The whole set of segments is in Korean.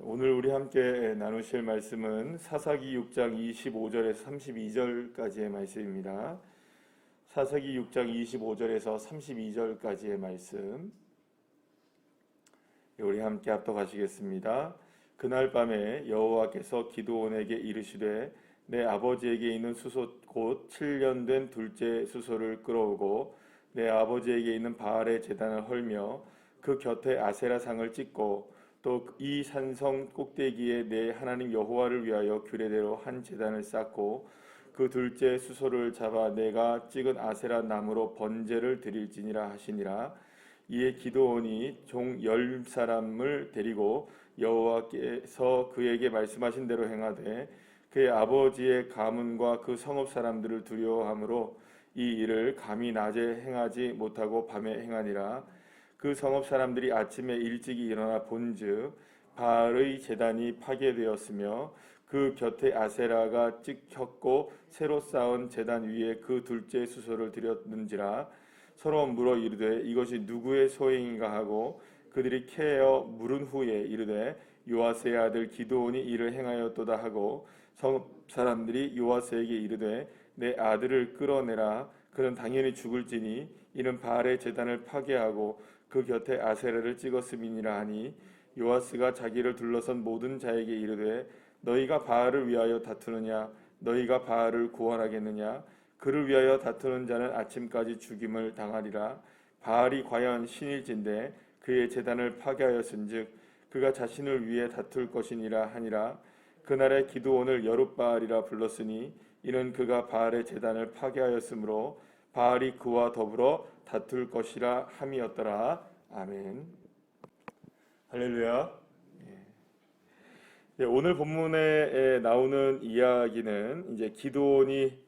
오늘 우리 함께 나누실 말씀은 사사기 6장 25절에서 32절까지의 말씀입니다. 사사기 6장 25절에서 32절까지의 말씀. 우리 함께 합독하시겠습니다. 그날 밤에 여호와께서 기드온에게 이르시되 내 아버지에게 있는 수소 곧 7년 된 둘째 수소를 끌어오고 내 아버지에게 있는 바알의 제단을 헐며 그 곁에 아세라 상을 찍고 또 이 산성 꼭대기에 내 하나님 여호와를 위하여 규례대로 한 제단을 쌓고 그 둘째 수소를 잡아 내가 찍은 아세라 나무로 번제를 드릴지니라 하시니라. 이에 기도원이 종 열 사람을 데리고 여호와께서 그에게 말씀하신 대로 행하되 그의 아버지의 가문과 그 성읍 사람들을 두려워하므로 이 일을 감히 낮에 행하지 못하고 밤에 행하니라 그 성읍 사람들이 아침에 일찍이 일어나 본즉 바알의 제단이 파괴되었으며 그 곁에 아세라가 찍혔고 새로 쌓은 제단 위에 그 둘째 수소를 들였는지라 서로 물어 이르되 이것이 누구의 소행인가 하고 그들이 캐어 물은 후에 이르되 요아스의 아들 기도온이 이를 행하였도다 하고 성읍 사람들이 요아스에게 이르되 내 아들을 끌어내라. 그는 당연히 죽을지니 이는 바알의 제단을 파괴하고 그 곁에 아세라를 찍었음이니라 하니 요아스가 자기를 둘러선 모든 자에게 이르되 너희가 바알을 위하여 다투느냐? 너희가 바알을 구원하겠느냐? 그를 위하여 다투는 자는 아침까지 죽임을 당하리라. 바알이 과연 신일진데 그의 제단을 파괴하였은즉 그가 자신을 위해 다툴 것이니라 하니라. 그날의 기도원을 여룻바알이라 불렀으니 이는 그가 바알의 제단을 파괴하였으므로 바알이 그와 더불어 다툴 것이라 함이었더라 아멘 할렐루야 예. 네, 오늘 본문에 나오는 이야기는 이제 기도원이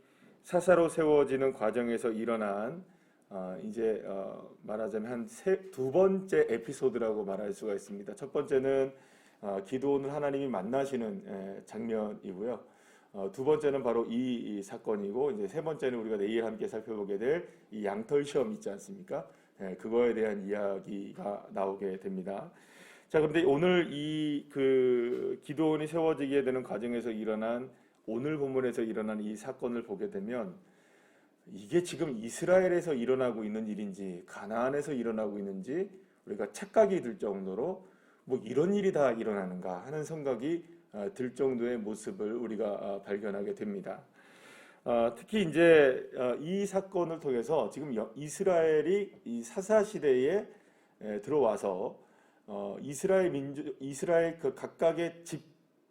사사로 세워지는 과정에서 일어난 어, 이제 어, 말하자면 한 두 번째 에피소드라고 말할 수가 있습니다. 첫 번째는 어, 기도원을 하나님이 만나시는 에, 장면이고요. 어, 두 번째는 바로 이, 이 사건이고 이제 세 번째는 우리가 내일 함께 살펴보게 될 이 양털 시험 있지 않습니까? 예, 그거에 대한 이야기가 나오게 됩니다. 자, 그런데 오늘 이 그 기도원이 세워지게 되는 과정에서 일어난 오늘 본문에서 일어난 이 사건을 보게 되면 이게 지금 이스라엘에서 일어나고 있는 일인지 가나안에서 일어나고 있는지 우리가 착각이 들 정도로 뭐 이런 일이 다 일어나는가 하는 생각이 어, 들 정도의 모습을 우리가 어, 발견하게 됩니다. 어, 특히 이제 이 사건을 통해서 지금 이스라엘이 이 사사 시대에 들어와서 이스라엘 민족, 이스라엘 그 각각의 집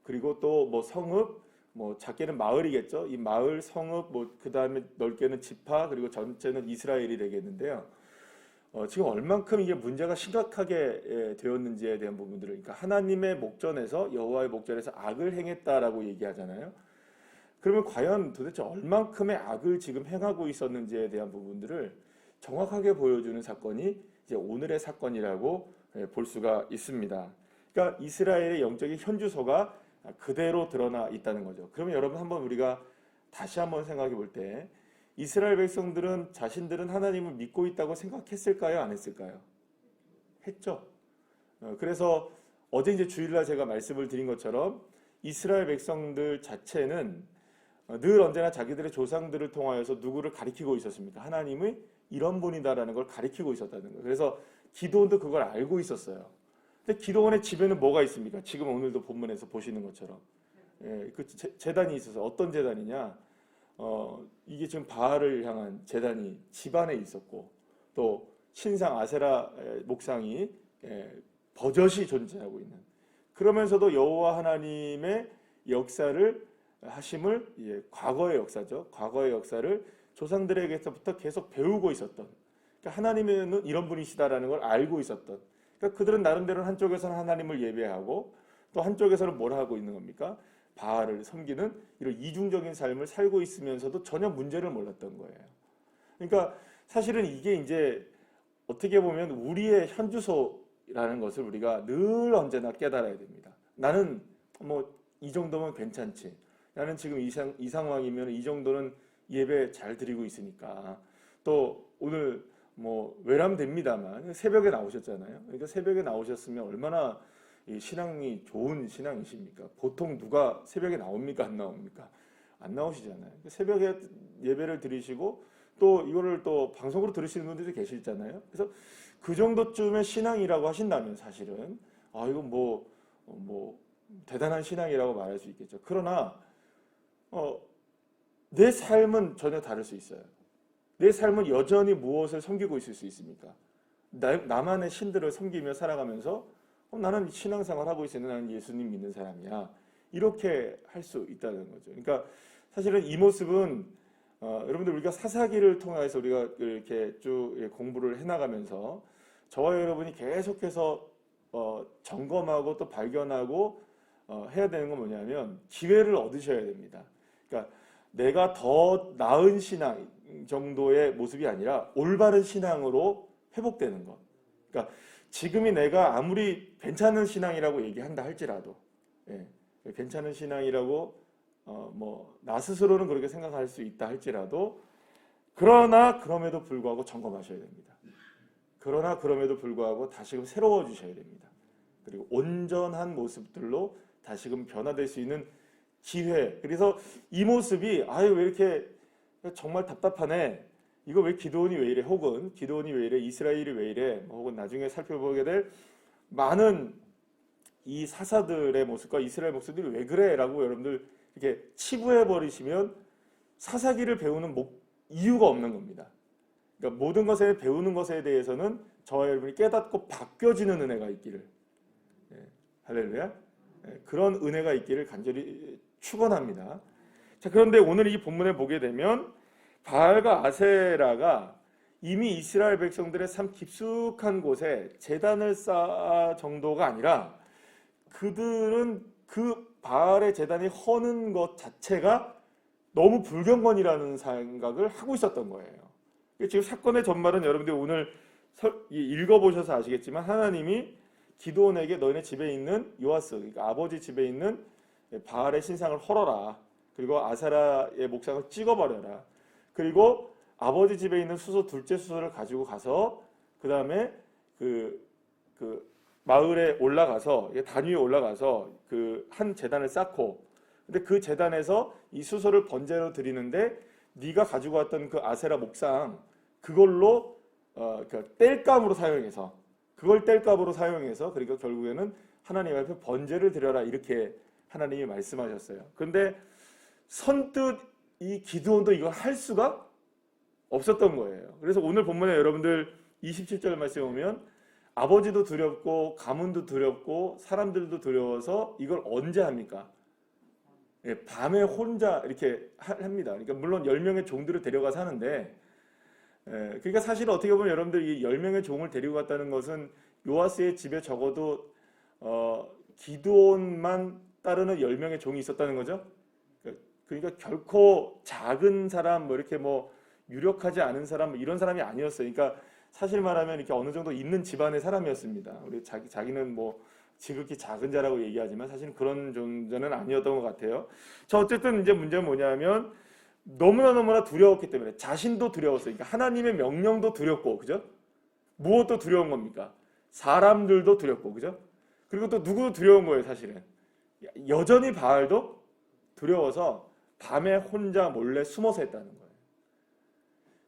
그리고 또 뭐 성읍 뭐 작게는 마을이겠죠. 이 마을, 성읍, 뭐 그 다음에 넓게는 지파 그리고 전체는 이스라엘이 되겠는데요. 어, 지금 얼만큼 이게 문제가 심각하게 예, 되었는지에 대한 부분들을 그러니까 하나님의 목전에서 여호와의 목전에서 악을 행했다라고 얘기하잖아요. 그러면 과연 도대체 얼만큼의 악을 지금 행하고 있었는지에 대한 부분들을 정확하게 보여주는 사건이 이제 오늘의 사건이라고 예, 볼 수가 있습니다. 그러니까 이스라엘의 영적인 현주소가 그대로 드러나 있다는 거죠. 그러면 여러분 한번 우리가 다시 한번 생각해 볼 때 이스라엘 백성들은 자신들은 하나님을 믿고 있다고 생각했을까요? 안 했을까요? 했죠. 어, 그래서 어제 이제 주일날 제가 말씀을 드린 것처럼 이스라엘 백성들 자체는 어, 늘 언제나 자기들의 조상들을 통하여서 누구를 가리키고 있었습니다. 하나님의 이런 분이다라는 걸 가리키고 있었다는 거예요. 그래서 기도원도 그걸 알고 있었어요. 근데 기도원의 집에는 뭐가 있습니까? 지금 오늘도 본문에서 보시는 것처럼 예, 그 재단이 있어서 어떤 재단이냐? 어, 이게 지금 바알을 향한 재단이 집안에 있었고 또 신상 아세라 목상이 예, 버젓이 존재하고 있는 그러면서도 여호와 하나님의 역사를 하심을 예, 과거의 역사죠. 과거의 역사를 조상들에게서부터 계속 배우고 있었던 그러니까 하나님은 이런 분이시다라는 걸 알고 있었던 그러니까 그들은 나름대로 한쪽에서는 하나님을 예배하고 또 한쪽에서는 뭘 하고 있는 겁니까? 바알을 섬기는 이런 이중적인 삶을 살고 있으면서도 전혀 문제를 몰랐던 거예요. 그러니까 사실은 이게 이제 어떻게 보면 우리의 현주소라는 것을 우리가 늘 언제나 깨달아야 됩니다. 나는 뭐 이 정도면 괜찮지. 나는 지금 이, 상, 이 상황이면 이 정도는 예배 잘 드리고 있으니까 또 오늘 뭐 외람됩니다만 새벽에 나오셨잖아요. 그러니까 새벽에 나오셨으면 얼마나 이 신앙이 좋은 신앙이십니까? 보통 누가 새벽에 나옵니까? 안 나옵니까? 안 나오시잖아요. 새벽에 예배를 드리시고 또 이거를 또 방송으로 들으시는 분들도 계시잖아요. 그래서 그 정도쯤의 신앙이라고 하신다면 사실은 아 이건 뭐 어, 뭐 대단한 신앙이라고 말할 수 있겠죠. 그러나 어, 내 삶은 전혀 다를 수 있어요. 내 삶은 여전히 무엇을 섬기고 있을 수 있습니까? 나, 나만의 신들을 섬기며 살아가면서 어, 나는 신앙생활 하고 있으니 나는 예수님 믿는 사람이야. 이렇게 할 수 있다는 거죠. 그러니까 사실은 이 모습은 어, 여러분들 우리가 사사기를 통해서 우리가 이렇게 쭉 공부를 해나가면서 저와 여러분이 계속해서 어, 점검하고 또 발견하고 어, 해야 되는 건 뭐냐면 기회를 얻으셔야 됩니다. 그러니까 내가 더 나은 신앙 정도의 모습이 아니라 올바른 신앙으로 회복되는 것. 그러니까 지금이 내가 아무리 괜찮은 신앙이라고 얘기한다 할지라도 예, 괜찮은 신앙이라고 어, 뭐 나 스스로는 그렇게 생각할 수 있다 할지라도 그러나 그럼에도 불구하고 점검하셔야 됩니다. 그러나 그럼에도 불구하고 다시금 새로워지셔야 됩니다. 그리고 온전한 모습들로 다시금 변화될 수 있는 기회. 그래서 이 모습이 아유 왜 이렇게 정말 답답하네. 이거 왜 기도원이 왜 이래? 혹은 기도원이 왜 이래? 이스라엘이 왜 이래? 뭐 혹은 나중에 살펴보게 될 많은 이 사사들의 모습과 이스라엘 모습들이 왜 그래?라고 여러분들 이렇게 치부해 버리시면 사사기를 배우는 목, 이유가 없는 겁니다. 그러니까 모든 것에 배우는 것에 대해서는 저와 여러분이 깨닫고 바뀌어지는 은혜가 있기를 예, 할렐루야 예, 그런 은혜가 있기를 간절히 축원합니다. 자 그런데 오늘 이 본문에 보게 되면 바알과 아세라가 이미 이스라엘 백성들의 삶 깊숙한 곳에 재단을 쌓아 정도가 아니라 그들은 그 바알의 재단이 허는 것 자체가 너무 불경건이라는 생각을 하고 있었던 거예요. 지금 사건의 전말은 여러분들 오늘 읽어보셔서 아시겠지만 하나님이 기도원에게 너희네 집에 있는 요아스, 그러니까 아버지 집에 있는 바알의 신상을 헐어라. 그리고 아사라의 목상을 찍어버려라. 그리고 아버지 집에 있는 수소 둘째 수소를 가지고 가서 그 다음에 그, 그 마을에 올라가서 단 위에 올라가서 그 한 재단을 쌓고 근데 그 재단에서 이 수소를 번제로 드리는데 네가 가지고 왔던 그 아세라 목상 그걸로 어, 그러니까 뗄감으로 사용해서 그걸 뗄감으로 사용해서 그러니까 결국에는 하나님 앞에 번제를 드려라 이렇게 하나님이 말씀하셨어요. 그런데 선뜻 이 기도원도 이걸 할 수가 없었던 거예요. 그래서 오늘 본문에 여러분들 27절 말씀에 보면 아버지도 두렵고 가문도 두렵고 사람들도 두려워서 이걸 언제 합니까? 예, 밤에 혼자 이렇게 합니다. 그러니까 물론 10명의 종들을 데려가서 하는데 예, 그러니까 사실 어떻게 보면 여러분들 이 10명의 종을 데리고 갔다는 것은 요아스의 집에 적어도 어, 기도원만 따르는 10명의 종이 있었다는 거죠. 그러니까 결코 작은 사람 뭐 이렇게 뭐 유력하지 않은 사람 뭐 이런 사람이 아니었어요. 그러니까 사실 말하면 이렇게 어느 정도 있는 집안의 사람이었습니다. 우리 자기 자기는 뭐 지극히 작은 자라고 얘기하지만 사실은 그런 존재는 아니었던 것 같아요. 자 어쨌든 이제 문제는 뭐냐면 너무나 너무나 두려웠기 때문에 자신도 두려웠어요. 그러니까 하나님의 명령도 두렵고 그죠? 무엇도 두려운 겁니까? 사람들도 두렵고 그죠? 그리고 또 누구도 두려운 거예요 사실은. 여전히 바알도 두려워서 밤에 혼자 몰래 숨어서 했다는 거예요.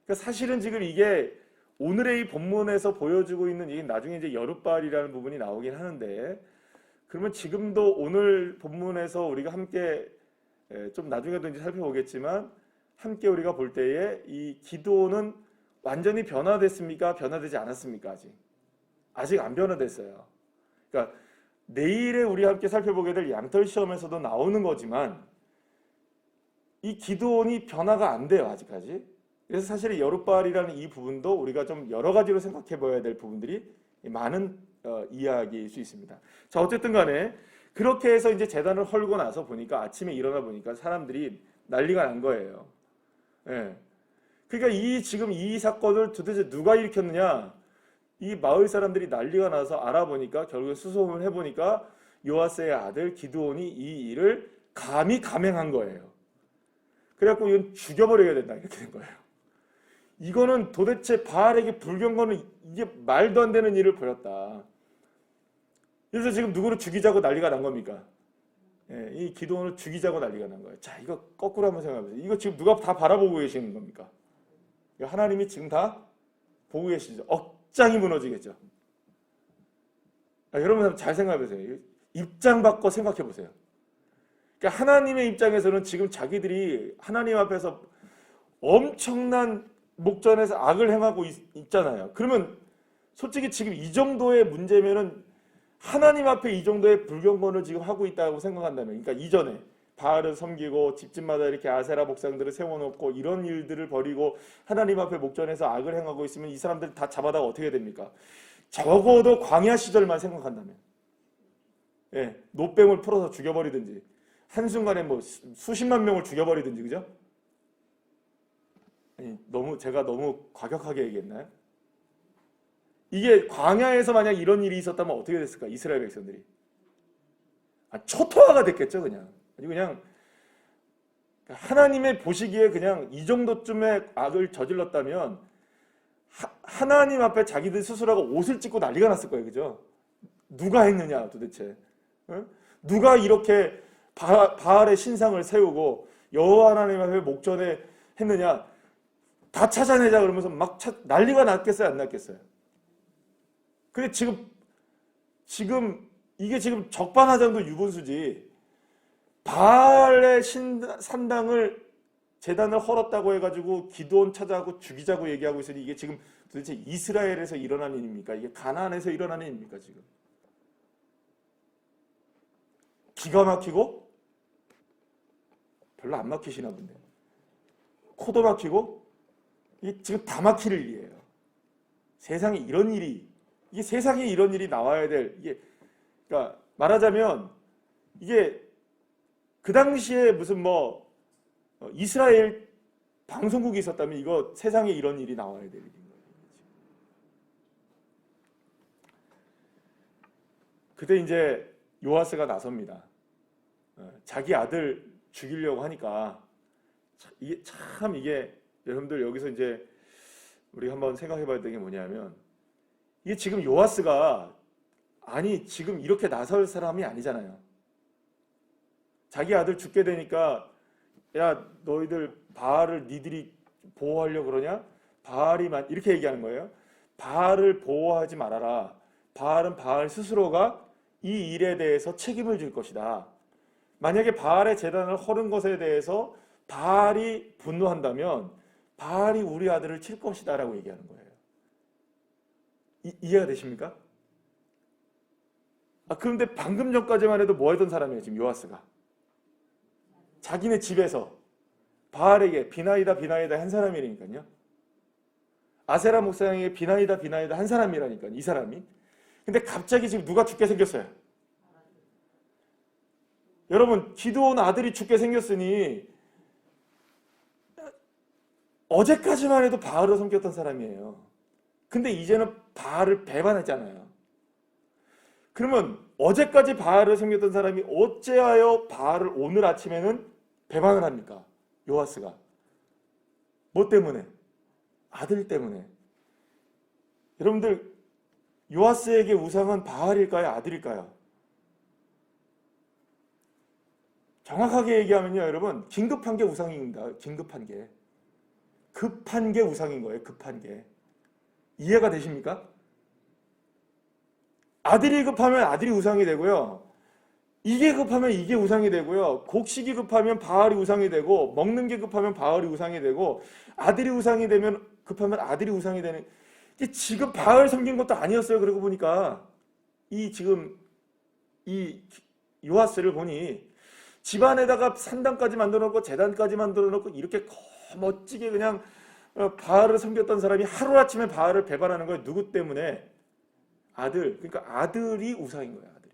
그러니까 사실은 지금 이게 오늘의 이 본문에서 보여주고 있는 이 나중에 이제 여룻발이라는 부분이 나오긴 하는데 그러면 지금도 오늘 본문에서 우리가 함께 좀 나중에도 이제 살펴보겠지만 함께 우리가 볼 때에 이 기도는 완전히 변화됐습니까? 변화되지 않았습니까? 아직 아직 안 변화됐어요. 그러니까 내일에 우리 함께 살펴보게 될 양털 시험에서도 나오는 거지만 이 기도원이 변화가 안 돼요 아직까지. 그래서 사실 여룻발이라는 이 부분도 우리가 좀 여러 가지로 생각해 봐야 될 부분들이 많은 어, 이야기일 수 있습니다. 자 어쨌든 간에 그렇게 해서 이제 재단을 헐고 나서 보니까 아침에 일어나 보니까 사람들이 난리가 난 거예요. 예. 그러니까 이 지금 이 사건을 도대체 누가 일으켰느냐? 이 마을 사람들이 난리가 나서 알아보니까 결국에 수소문을 해보니까 요아스의 아들 기드온이 이 일을 감히 감행한 거예요. 그래갖고 이건 죽여버려야 된다 이렇게 된 거예요. 이거는 도대체 바알에게 불경건은 이게 말도 안 되는 일을 벌였다. 그래서 지금 누구를 죽이자고 난리가 난 겁니까? 예, 이 기도원을 죽이자고 난리가 난 거예요. 자, 이거 거꾸로 한번 생각해 보세요. 이거 지금 누가 다 바라보고 계시는 겁니까? 하나님이 지금 다 보고 계시죠. 억장이 무너지겠죠. 아, 여러분 잘 생각해 보세요. 입장 바꿔 생각해 보세요. 그러니까 하나님의 입장에서는 지금 자기들이 하나님 앞에서 엄청난 목전에서 악을 행하고 있, 잖아요 그러면 솔직히 지금 이 정도의 문제면은 하나님 앞에 이 정도의 불경건을 지금 하고 있다고 생각한다면, 그러니까 이전에 바알을 섬기고 집집마다 이렇게 아세라 목상들을 세워놓고 이런 일들을 벌이고 하나님 앞에 목전에서 악을 행하고 있으면 이 사람들 다 잡아다가 어떻게 됩니까? 적어도 광야 시절만 생각한다면, 예, 노뱀을 풀어서 죽여버리든지 한순간에 뭐 수- 수십만 명을 죽여버리든지 그죠? 아니, 너무 제가 너무 과격하게 얘기했나요? 이게 광야에서 만약 이런 일이 있었다면 어떻게 됐을까? 이스라엘 백성들이 아, 초토화가 됐겠죠, 그냥. 아니 그냥 하나님의 보시기에 그냥 이 정도쯤의 악을 저질렀다면 하, 하나님 앞에 자기들 스스로가 옷을 찢고 난리가 났을 거예요, 그죠? 누가 했느냐, 도대체? 응? 누가 이렇게 바, 바알의 신상을 세우고 여호와 하나님 앞에 목전에 했느냐? 다 찾아내자 그러면서 막 차, 난리가 났겠어요, 안 났겠어요? 근데 지금 지금 이게 지금 적반하장도 유분수지. 바알의 신, 산당을 재단을 헐었다고 해가지고 기도원 찾아가고 죽이자고 얘기하고 있으니 이게 지금 도대체 이스라엘에서 일어난 일입니까? 이게 가나안에서 일어난 일입니까 지금? 기가 막히고 별로 안 막히시나 본데 코도 막히고 이게 지금 다 막힐 일이에요. 세상에 이런 일이 이게 세상에 이런 일이 나와야 될 이게 그러니까 말하자면 이게 그 당시에 무슨 뭐 어, 이스라엘 방송국이 있었다면 이거 세상에 이런 일이 나와야 될 일인 거예요. 그때 이제 요아스가 나섭니다. 어, 자기 아들 죽이려고 하니까 참 이게, 참 이게 여러분들 여기서 이제 우리 한번 생각해 봐야 되는 게 뭐냐면 이게 지금 요아스가 아니 지금 이렇게 나설 사람이 아니잖아요. 자기 아들 죽게 되니까 야 너희들 바알을 니들이 보호하려고 그러냐? 바알이만 이렇게 얘기하는 거예요. 바알을 보호하지 말아라. 바알은 바알 스스로가 이 일에 대해서 책임을 질 것이다. 만약에 바알의 재단을 허른 것에 대해서 바알이 분노한다면 바알이 우리 아들을 칠 것이다라고 얘기하는 거예요. 이, 이해가 되십니까? 아, 그런데 방금 전까지만 해도 뭐 했던 사람이에요, 지금 요아스가. 자기네 집에서 바알에게 비나이다 비나이다 한 사람이라니까요. 아세라 목사에게 비나이다 비나이다 한 사람이라니까요. 이 사람이. 근데 갑자기 지금 누가 죽게 생겼어요? 여러분 기도원 아들이 죽게 생겼으니 어제까지만 해도 바알을 섬겼던 사람이에요. 근데 이제는 바알을 배반했잖아요. 그러면 어제까지 바알을 섬겼던 사람이 어째하여 바알을 오늘 아침에는 배반을 합니까? 요아스가. 뭐 때문에? 아들 때문에. 여러분들 요아스에게 우상은 바알일까요? 아들일까요? 정확하게 얘기하면요, 여러분, 긴급한 게 우상입니다. 긴급한 게. 급한 게 우상인 거예요, 급한 게. 이해가 되십니까? 아들이 급하면 아들이 우상이 되고요. 이게 급하면 이게 우상이 되고요. 곡식이 급하면 바알이 우상이 되고 먹는 게 급하면 바알이 우상이 되고 아들이 우상이 되면 급하면 아들이 우상이 되는 이게 지금 바알 섬긴 것도 아니었어요. 그러고 보니까 이 지금 이 요하스를 보니 집안에다가 산당까지 만들어 놓고 재단까지 만들어 놓고 이렇게 멋지게 그냥 어, 바알을 섬겼던 사람이 하루아침에 바알을 배반하는 거예요. 누구 때문에? 아들. 그러니까 아들이 우상인 거예요. 아들이.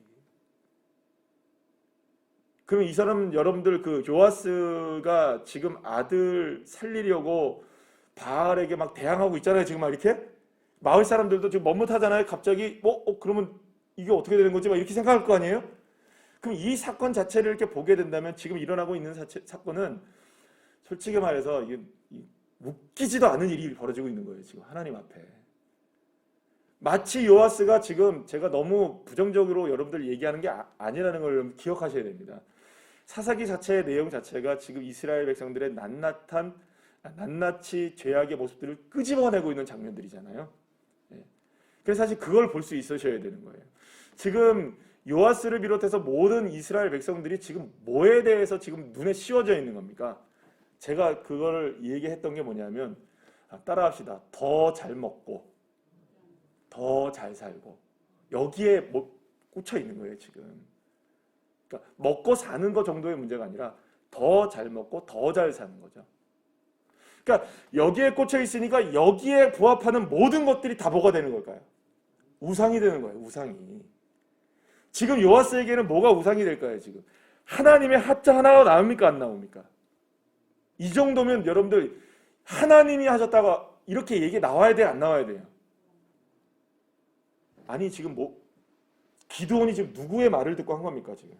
그럼 이 사람 여러분들 그 요아스가 지금 아들 살리려고 바알에게 막 대항하고 있잖아요. 지금 막 이렇게 마을 사람들도 지금 머뭇하잖아요. 갑자기 어, 어 그러면 이게 어떻게 되는 거지? 막 이렇게 생각할 거 아니에요? 그럼 이 사건 자체를 이렇게 보게 된다면 지금 일어나고 있는 사체, 사건은 솔직히 말해서 이게 이- 웃기지도 않은 일이 벌어지고 있는 거예요. 지금 하나님 앞에. 마치 요아스가 지금 제가 너무 부정적으로 여러분들 얘기하는 게 아, 아니라는 걸 여러분 기억하셔야 됩니다. 사사기 자체의 내용 자체가 지금 이스라엘 백성들의 낱낱한 아, 낱낱이 죄악의 모습들을 끄집어내고 있는 장면들이잖아요. 예. 그래서 사실 그걸 볼 수 있으셔야 되는 거예요. 지금 요아스를 비롯해서 모든 이스라엘 백성들이 지금 뭐에 대해서 지금 눈에 씌워져 있는 겁니까? 제가 그걸 얘기했던 게 뭐냐면 아, 따라합시다. 더 잘 먹고 더 잘 살고 여기에 뭐 꽂혀 있는 거예요 지금. 그러니까 먹고 사는 것 정도의 문제가 아니라 더 잘 먹고 더 잘 사는 거죠. 그러니까 여기에 꽂혀 있으니까 여기에 부합하는 모든 것들이 다 뭐가 되는 걸까요? 우상이 되는 거예요. 우상이. 지금 요하스에게는 뭐가 우상이 될까요? 지금 하나님의 하자 하나가 나옵니까 안 나옵니까? 이 정도면 여러분들 하나님이 하셨다가 이렇게 얘기 나와야 돼요 안 나와야 돼요? 아니 지금 뭐 기도원이 지금 누구의 말을 듣고 한 겁니까 지금?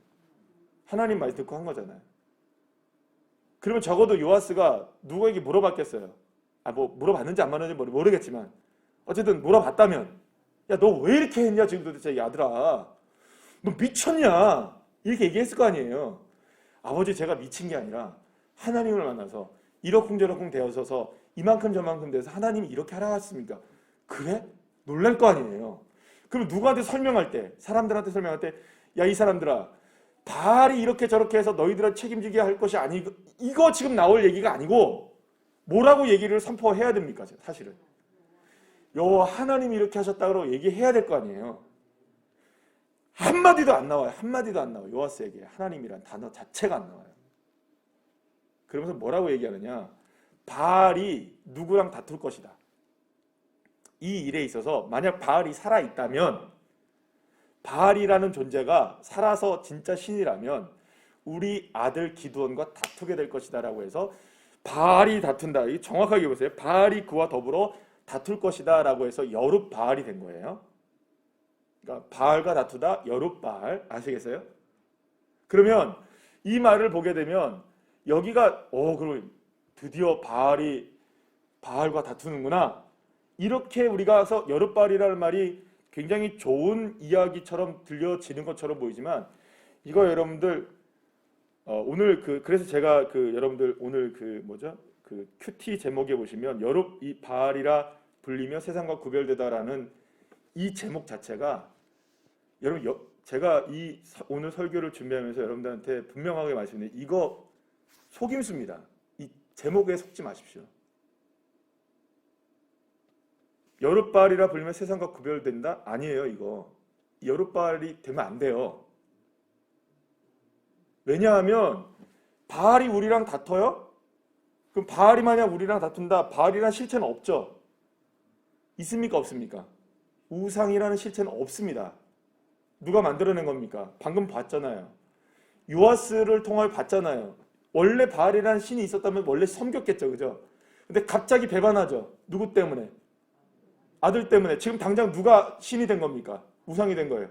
하나님 말 듣고 한 거잖아요. 그러면 적어도 요하스가 누구에게 물어봤겠어요. 아 뭐 물어봤는지 안 모르- 모르겠지만 어쨌든 물어봤다면 야 너 왜 이렇게 했냐 지금 도대체 이 아들아 너 미쳤냐 이렇게 얘기했을 거 아니에요. 아버지 제가 미친 게 아니라 하나님을 만나서 이러쿵저러쿵 되어서서 이만큼 저만큼 돼서 하나님이 이렇게 하라 했습니까? 그래? 놀랄 거 아니에요. 그럼 누구한테 설명할 때 사람들한테 설명할 때 야 이 사람들아 바알이 이렇게 저렇게 해서 너희들을 책임지게 할 것이 아니 이거 지금 나올 얘기가 아니고 뭐라고 얘기를 선포해야 됩니까 사실은 요 하나님이 이렇게 하셨다고 얘기해야 될 거 아니에요 한마디도 안 나와요 한마디도 안 나와요 요하스에게 하나님이란 단어 자체가 안 나와요 그러면서 뭐라고 얘기하느냐 바알이 누구랑 다툴 것이다 이 일에 있어서 만약 바알이 살아 있다면 바알이라는 존재가 살아서 진짜 신이라면 우리 아들 기드온과 다투게 될 것이다라고 해서 바알이 다툰다. 이 정확하게 보세요. 바알이 그와 더불어 다툴 것이다라고 해서 여룹 바알이 된 거예요. 그러니까 바알과 다투다 여룹 바알 아시겠어요? 그러면 이 말을 보게 되면 여기가 어 그럼 드디어 바알이 바알과 다투는구나. 이렇게 우리가서 여룻발이라는 말이 굉장히 좋은 이야기처럼 들려지는 것처럼 보이지만 이거 여러분들 어, 오늘 그 그래서 제가 그 여러분들 오늘 그 뭐죠 그 큐티 제목에 보시면 여룻 이 바알이라 불리며 세상과 구별되다라는 이 제목 자체가 여러분 여, 제가 이 서- 오늘 설교를 준비하면서 여러분들한테 분명하게 말씀드린 이거 속임수입니다. 이 제목에 속지 마십시오. 여룻발이라 불리면 세상과 구별된다? 아니에요, 이거. 여룻발이 되면 안 돼요. 왜냐하면 바알이 우리랑 다퉈요? 그럼 바알이 만약 우리랑 다툰다. 바알이란 실체는 없죠. 있습니까, 없습니까? 우상이라는 실체는 없습니다. 누가 만들어낸 겁니까? 방금 봤잖아요. 요아스를 통해 봤잖아요. 원래 바알이라는 신이 있었다면 원래 섬겼겠죠, 그죠? 근데 갑자기 배반하죠. 누구 때문에? 아들 때문에 지금 당장 누가 신이 된 겁니까? 우상이 된 거예요.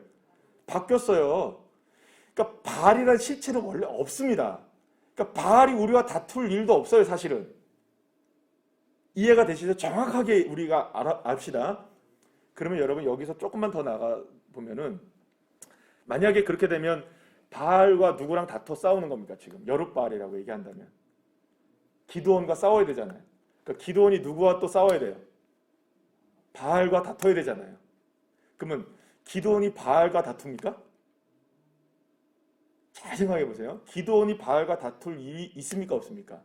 바뀌었어요. 그러니까 바알이라는 실체는 원래 없습니다. 그러니까 바알이 우리와 다툴 일도 없어요, 사실은. 이해가 되시죠? 정확하게 우리가 알아, 압시다. 그러면 여러분 여기서 조금만 더 나가 보면은 만약에 그렇게 되면 바알과 누구랑 다퉈 싸우는 겁니까? 지금 여룻바알이라고 얘기한다면 기도원과 싸워야 되잖아요. 그러니까 기도원이 누구와 또 싸워야 돼요? 바알과 다퉈야 되잖아요. 그러면 기도원이 바알과 다툽니까? 잘 생각해 보세요. 기도원이 바알과 다툴 일이 있습니까 없습니까?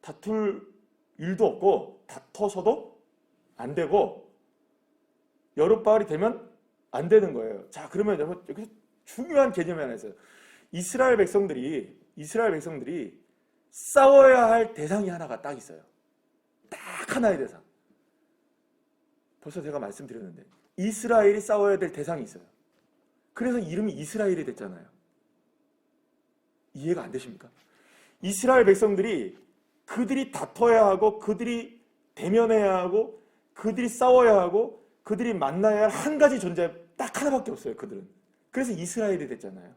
다툴 일도 없고 다퉈서도 안 되고 여룻바알이 되면 안 되는 거예요. 자 그러면 여러분 중요한 개념이 하나 있어요. 이스라엘 백성들이 이스라엘 백성들이 싸워야 할 대상이 하나가 딱 있어요. 딱 하나의 대상. 벌써 제가 말씀드렸는데 이스라엘이 싸워야 될 대상이 있어요. 그래서 이름이 이스라엘이 됐잖아요. 이해가 안 되십니까? 이스라엘 백성들이 그들이 다퉈야 하고 그들이 대면해야 하고 그들이 싸워야 하고 그들이 만나야 할 한 가지 존재 딱 하나밖에 없어요. 그들은. 그래서 이스라엘이 됐잖아요.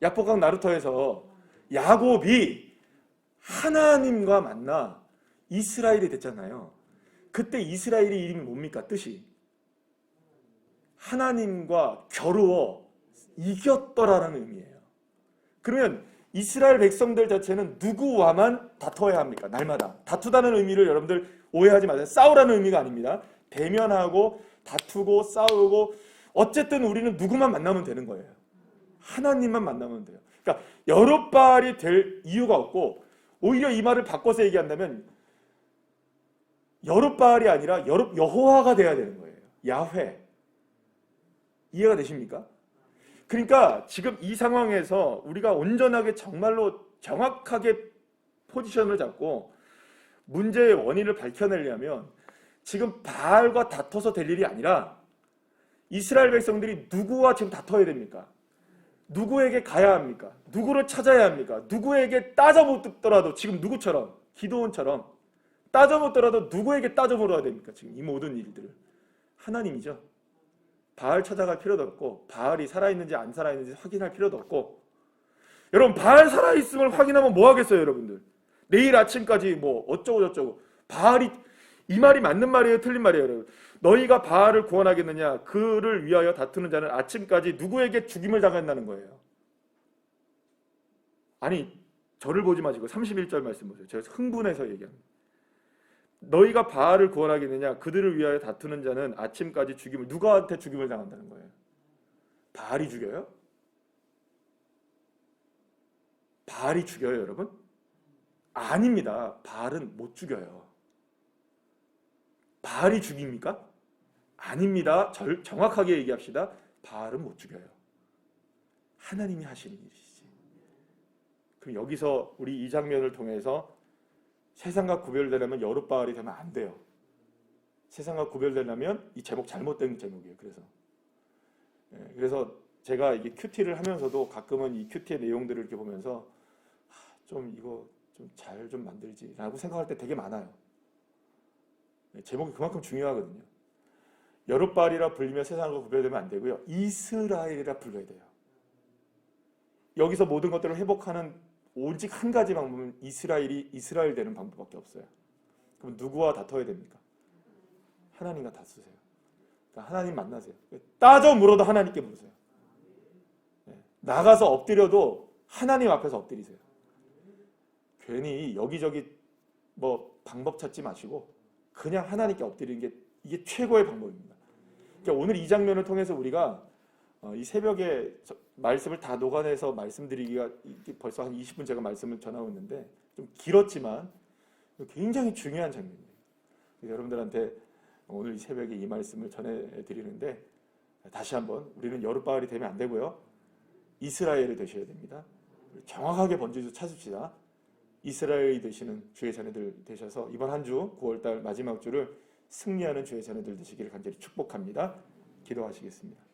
야포강 나루토에서 야곱이 하나님과 만나 이스라엘이 됐잖아요. 그때 이스라엘의 이름이 뭡니까? 뜻이 하나님과 겨루어 이겼더라라는 의미예요. 그러면 이스라엘 백성들 자체는 누구와만 다퉈야 합니까? 날마다 다투다는 의미를 여러분들 오해하지 마세요. 싸우라는 의미가 아닙니다. 대면하고 다투고 싸우고 어쨌든 우리는 누구만 만나면 되는 거예요. 하나님만 만나면 돼요. 그러니까 여러 발이 될 이유가 없고 오히려 이 말을 바꿔서 얘기한다면 여러 발이 아니라 여러 여호와가 돼야 되는 거예요. 야훼. 이해가 되십니까? 그러니까 지금 이 상황에서 우리가 온전하게 정말로 정확하게 포지션을 잡고 문제의 원인을 밝혀내려면 지금 바알과 다퉈서 될 일이 아니라 이스라엘 백성들이 누구와 지금 다퉈야 됩니까? 누구에게 가야 합니까? 누구를 찾아야 합니까? 누구에게 따져묻더라도 지금 누구처럼 기도원처럼 따져묻더라도 누구에게 따져물어야 됩니까? 지금 이 모든 일들을 하나님이죠. 바알 찾아갈 필요도 없고 바알이 살아있는지 안 살아있는지 확인할 필요도 없고 여러분 바알 살아있음을 확인하면 뭐 하겠어요 여러분들 내일 아침까지 뭐 어쩌고 저쩌고. 바알이 이 말이 맞는 말이에요? 틀린 말이에요 여러분? 너희가 바알을 구원하겠느냐? 그를 위하여 다투는 자는 아침까지 누구에게 죽임을 당한다는 거예요? 아니 저를 보지 마시고 31절 말씀 보세요. 제가 흥분해서 얘기합니다. 너희가 바알을 구원하겠느냐? 그들을 위하여 다투는 자는 아침까지 죽임을 누가한테 죽임을 당한다는 거예요? 바알이 죽여요? 바알이 죽여요 여러분? 아닙니다 바알은 못 죽여요 바알이 죽입니까? 아닙니다. 절, 정확하게 얘기합시다. 바알은 못 죽여요. 하나님이 하시는 일이시지. 그럼 여기서 우리 이 장면을 통해서 세상과 구별되려면 여룻바알이 되면 안 돼요. 세상과 구별되려면 이 제목 잘못된 제목이에요. 그래서 예, 그래서 제가 이게 큐티를 하면서도 가끔은 이 큐티의 내용들을 이렇게 보면서 하, 좀 이거 좀잘좀 만들지라고 생각할 때 되게 많아요. 예, 제목이 그만큼 중요하거든요. 여룻발이라 불리며 세상과 구별되면 안 되고요. 이스라엘이라 불러야 돼요. 여기서 모든 것들을 회복하는 오직 한 가지 방법은 이스라엘이 이스라엘 되는 방법밖에 없어요. 그럼 누구와 다퉈야 됩니까? 하나님과 다투세요. 그러니까 하나님 만나세요. 따져 물어도 하나님께 물으세요. 예, 나가서 엎드려도 하나님 앞에서 엎드리세요. 괜히 여기저기 뭐 방법 찾지 마시고 그냥 하나님께 엎드리는 게 이게 최고의 방법입니다. 그러니까 오늘 이 장면을 통해서 우리가 어, 이 새벽에 저- 말씀을 다 녹아내서 말씀드리기가 벌써 한 20분 제가 말씀을 전하고 있는데 좀 길었지만 굉장히 중요한. 그래서 여러분들한테 오늘 이 새벽에 이 말씀을 전해드리는데 다시 한번 우리는 여룻바알이 되면 안 되고요. 이스라엘이 되셔야 됩니다. 정확하게 번지수 찾읍시다. 이스라엘이 되시는 주의 자녀들 되셔서 이번 한 주 9월달 마지막 주를 승리하는 주의 자녀들 되시기를 간절히 축복합니다. 기도하시겠습니다.